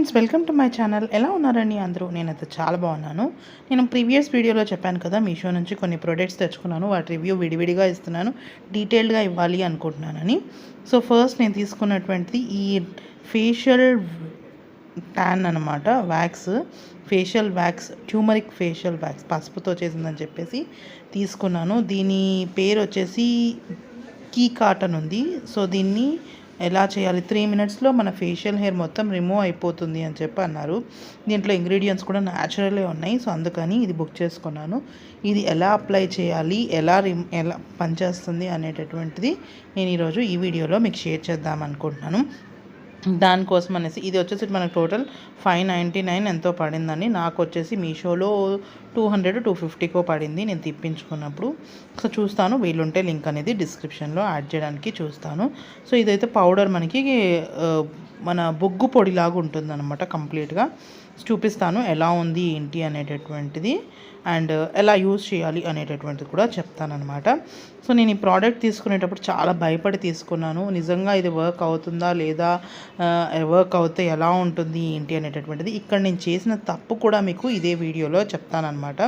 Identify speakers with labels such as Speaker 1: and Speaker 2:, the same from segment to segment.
Speaker 1: Friends welcome to my channel. ఎలా ఉన్నారండి అందరూ? నేనైతే చాలా బాగున్నాను. నేను ప్రీవియస్ వీడియోలో చెప్పాను కదా మీషో నుంచి కొన్ని ప్రొడక్ట్స్ తెచ్చుకున్నాను. వాటి రివ్యూ విడివిడిగా ఇస్తున్నాను. డీటెయిల్డ్గా ఇవ్వాలి అనుకుంటున్నానని. సో ఫస్ట్ నేను తీసుకున్నటువంటిది ఈ ఫేషియల్ ట్యాన్ అనమాట wax facial wax turmeric facial wax పసుపుతో చేసిందని చెప్పేసి తీసుకున్నాను. దీని పేరు వచ్చేసి కీ కాటన్ ఉంది. సో దీన్ని ఎలా చేయాలి? త్రీ మినిట్స్లో మన ఫేషియల్ హెయిర్ మొత్తం రిమూవ్ అయిపోతుంది అని చెప్పి అన్నారు. దీంట్లో ఇంగ్రీడియంట్స్ కూడా న్యాచురలే ఉన్నాయి. సో అందుకని ఇది బుక్ చేసుకున్నాను. ఇది ఎలా అప్లై చేయాలి? ఎలా రిమ్ ఎలా పనిచేస్తుంది అనేటటువంటిది నేను ఈరోజు ఈ వీడియోలో మీకు షేర్ చేద్దాం అనుకుంటున్నాను దానికోసం అనేసి ఇది వచ్చేసి మనకు టోటల్ ఫైవ్ నైంటీ నైన్ ఎంతో పడిందండి. నాకు వచ్చేసి మీషోలో టూ హండ్రెడ్ టూ ఫిఫ్టీకో పడింది నేను తిప్పించుకున్నప్పుడు. సో చూస్తాను. వీలుంటే లింక్ అనేది డిస్క్రిప్షన్లో యాడ్ చేయడానికి చూస్తాను. సో ఇదైతే పౌడర్ మనకి మన బొగ్గు పొడిలాగా ఉంటుంది అనమాట కంప్లీట్గా. చూపిస్తాను ఎలా ఉంది ఏంటి అనేటటువంటిది. అండ్ ఎలా యూజ్ చేయాలి అనేటటువంటిది కూడా చెప్తానమాట సో నేను ఈ ప్రోడక్ట్ తీసుకునేటప్పుడు చాలా భయపడి తీసుకున్నాను. నిజంగా ఇది వర్క్ అవుతుందా లేదా వర్క్ అవుతే ఎలా ఉంటుంది ఏంటి అనేటటువంటిది. ఇక్కడ నేను చేసిన తప్పు కూడా మీకు ఇదే వీడియోలో చెప్తానమాట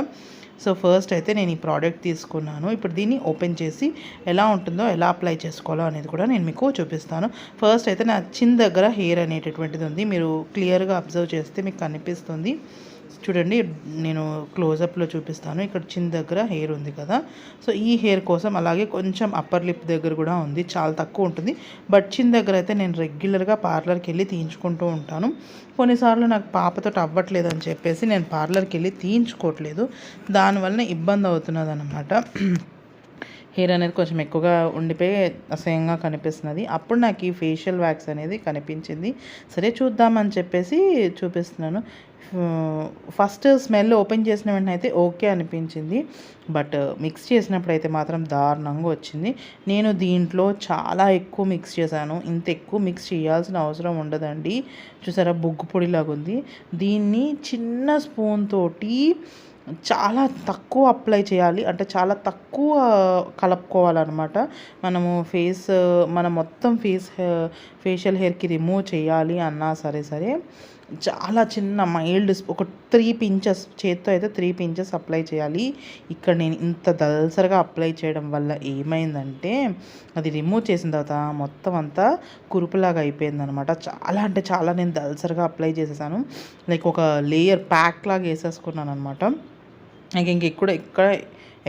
Speaker 1: సో ఫస్ట్ అయితే నేను ఈ ప్రోడక్ట్ తీసుకున్నాను. ఇప్పుడు దీన్ని ఓపెన్ చేసి ఎలా ఉంటుందో ఎలా అప్లై చేసుకోవాలో అనేది కూడా నేను మీకు చూపిస్తాను. ఫస్ట్ అయితే నా చిన్న దగ్గర హెయిర్ అనేటటువంటిది ఉంది. మీరు క్లియర్గా అబ్జర్వ్ చేస్తే మీకు కనిపిస్తుంది. చూడండి నేను క్లోజప్లో చూపిస్తాను. ఇక్కడ చిన్న దగ్గర హెయిర్ ఉంది కదా. సో ఈ హెయిర్ కోసం అలాగే కొంచెం అప్పర్ లిప్ దగ్గర కూడా ఉంది. చాలా తక్కువ ఉంటుంది. బట్ చిన్న దగ్గర అయితే నేను రెగ్యులర్గా పార్లర్కి వెళ్ళి తీయించుకుంటూ ఉంటాను. కొన్నిసార్లు నాకు పాపతో అవ్వట్లేదు అని చెప్పేసి నేను పార్లర్కి వెళ్ళి తీయించుకోవట్లేదు. దానివల్ల ఇబ్బంది అవుతున్నది హెయిర్ అనేది కొంచెం ఎక్కువగా ఉండిపోయి అసహ్యంగా కనిపిస్తున్నది. అప్పుడు నాకు ఈ ఫేషియల్ వ్యాక్స్ అనేది కనిపించింది. సరే చూద్దామని చెప్పేసి చూపిస్తున్నాను. ఫస్ట్ స్మెల్ ఓపెన్ చేసిన వెంటనే అయితే ఓకే అనిపించింది. బట్ మిక్స్ చేసినప్పుడు అయితే మాత్రం దారుణంగా వచ్చింది. నేను దీంట్లో చాలా ఎక్కువ మిక్స్ చేశాను. ఇంత ఎక్కువ మిక్స్ చేయాల్సిన అవసరం ఉండదండి. చూసారా బొగ్గు పొడిలాగా ఉంది దీన్ని చిన్న స్పూన్ తోటి చాలా తక్కువ అప్లై చేయాలి. అంటే చాలా తక్కువ కలుపుకోవాలన్నమాట. మనము ఫేస్ మన మొత్తం ఫేస్ ఫేషియల్ హెయిర్కి రిమూవ్ చేయాలి అన్నా సరే సరే చాలా చిన్న మైల్డ్ ఒక త్రీ పించెస్ చేత్తో అయితే త్రీ పించెస్ అప్లై చేయాలి. ఇక్కడ నేను ఇంత దల్సరగా అప్లై చేయడం వల్ల ఏమైందంటే అది రిమూవ్ చేసిన తర్వాత మొత్తం అంతా కురుపులాగా అయిపోయింది అనమాట చాలా అంటే చాలా నేను దల్సరగా అప్లై చేసేసాను. లైక్ ఒక లేయర్ ప్యాక్ లాగా వేసేసుకున్నాను అనమాట నాకు ఇంక ఇక్కడ ఇక్కడ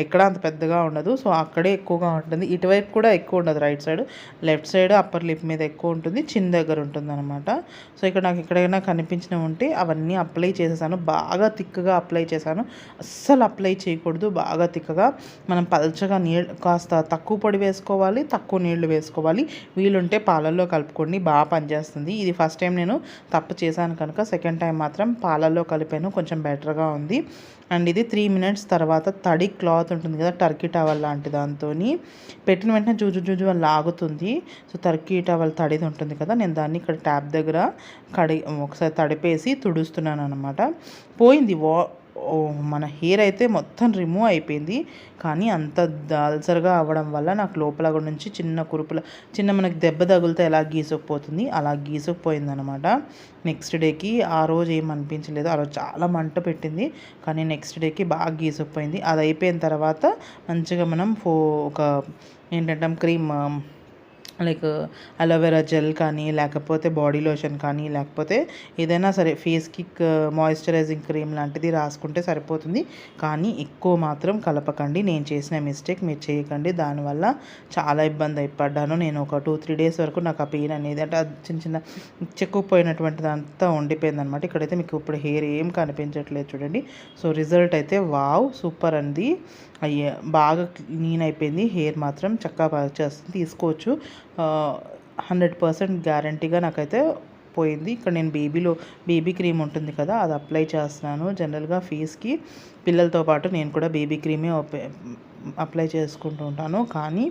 Speaker 1: ఎక్కడ అంత పెద్దగా ఉండదు. సో అక్కడే ఎక్కువగా ఉంటుంది. ఇటువైపు కూడా ఎక్కువ ఉండదు. Right side left side upper lip మీద ఎక్కువ ఉంటుంది. చిన్న దగ్గర ఉంటుంది అనమాట సో ఇక్కడ నాకు ఎక్కడైనా కనిపించినవి ఉంటే అవన్నీ అప్లై చేసేసాను. బాగా తిక్కగా అప్లై చేశాను. అస్సలు అప్లై చేయకూడదు. బాగా తిక్కగా మనం పల్చగా నీళ్ళు కాస్త తక్కువ పొడి వేసుకోవాలి తక్కువ నీళ్ళు వేసుకోవాలి. వీలుంటే పాలల్లో కలుపుకోండి. బాగా పనిచేస్తుంది. ఇది ఫస్ట్ టైం నేను తప్పు చేశాను కనుక సెకండ్ టైం మాత్రం పాలల్లో కలిపాను. కొంచెం బెటర్గా ఉంది. అండ్ ఇది త్రీ మినిట్స్ తర్వాత తడి క్లాత్ ఉంటుంది కదా టర్కీ టవల్ లాంటి దాంతో పెట్టిన వెంటనే జూజు జూజు అని లాగుతుంది. సో టర్కీ టవల్ తడిది ఉంటుంది కదా నేను దాన్ని ఇక్కడ ట్యాప్ దగ్గర కడి ఒకసారి తడిపేసి తుడుస్తున్నాను అనమాట పోయింది వా మన హెయిర్ అయితే మొత్తం రిమూవ్ అయిపోయింది. కానీ అంత దాల్సర్గా అవ్వడం వల్ల నాకు లోపల కూడా నుంచి చిన్న కురుపుల చిన్న మనకి దెబ్బ తగిలితే ఎలా గీసుకుపోతుంది? అలా గీసుకుపోయిందనమాట నెక్స్ట్ డేకి ఆ రోజు ఏం అనిపించలేదు. ఆ రోజు చాలా మంట పెట్టింది. కానీ నెక్స్ట్ డేకి బాగా గీసుకుపోయింది. అది అయిపోయిన తర్వాత మంచిగా మనం ఫో ఒక ఏంటంటే క్రీమ్ లైక్ అలోవెరా జెల్ కానీ లేకపోతే బాడీ లోషన్ కానీ లేకపోతే ఏదైనా సరే ఫేస్కి మాయిశ్చరైజింగ్ క్రీమ్ లాంటిది రాసుకుంటే సరిపోతుంది. కానీ ఎక్కువ మాత్రం కలపకండి. నేను చేసిన మిస్టేక్ మీరు చేయకండి. దానివల్ల చాలా ఇబ్బంది అయిపడ్డాను. నేను ఒక టూ త్రీ డేస్ వరకు నాకు ఆ పెయిన్ అనేది అంటే చిన్న చిన్న చెక్కుపోయినటువంటిది అంతా ఉండిపోయింది అనమాట ఇక్కడైతే మీకు ఇప్పుడు హెయిర్ ఏం కనిపించట్లేదు చూడండి. సో రిజల్ట్ అయితే వావ్ సూపర్ అంది. అయ్యే బాగా క్లీన్ అయిపోయింది. హెయిర్ మాత్రం చక్కగా చేస్తుంది తీసుకోవచ్చు. హండ్రెడ్ పర్సెంట్ గ్యారంటీగా నాకైతే పోయింది. ఇక్కడ నేను బేబీలో బేబీ క్రీమ్ ఉంటుంది కదా అది అప్లై చేస్తున్నాను జనరల్గా ఫేస్కి పిల్లలతో పాటు నేను కూడా బేబీ క్రీమే అప్లై చేసుకుంటూ ఉంటాను. కానీ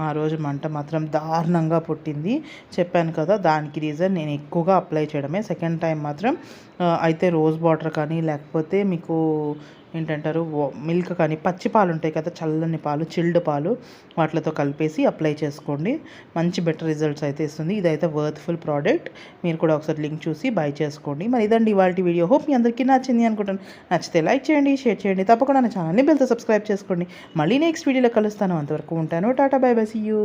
Speaker 1: ఆ రోజు మంట మాత్రం దారుణంగా పుట్టింది. చెప్పాను కదా దానికి రీజన్ నేను ఎక్కువగా అప్లై చేయడమే. సెకండ్ టైం మాత్రం అయితే రోజ్ వాటర్ కానీ లేకపోతే మీకు ఏంటంటారు మిల్క్ కానీ పచ్చి పాలు ఉంటాయి కదా చల్లని పాలు చిల్డ్ పాలు వాటితో కలిపేసి అప్లై చేసుకోండి. మంచి బెటర్ రిజల్ట్స్ అయితే ఇస్తుంది. ఇదైతే వర్త్ఫుల్ ప్రోడక్ట్ మీరు కూడా ఒకసారి లింక్ చూసి బై చేసుకోండి. మరి ఇదండి ఇవాళ వీడియో హోప్ మీ అందరికీ నచ్చింది అనుకుంటాను నచ్చితే లైక్ చేయండి షేర్ చేయండి. తప్పకుండా నా ఛానల్ని బెల్తో సబ్స్క్రైబ్ చేసుకోండి. మళ్ళీ నెక్స్ట్ వీడియోలో కలుస్తాను. అంతవరకు ఉంటాను. Tata bye bye see you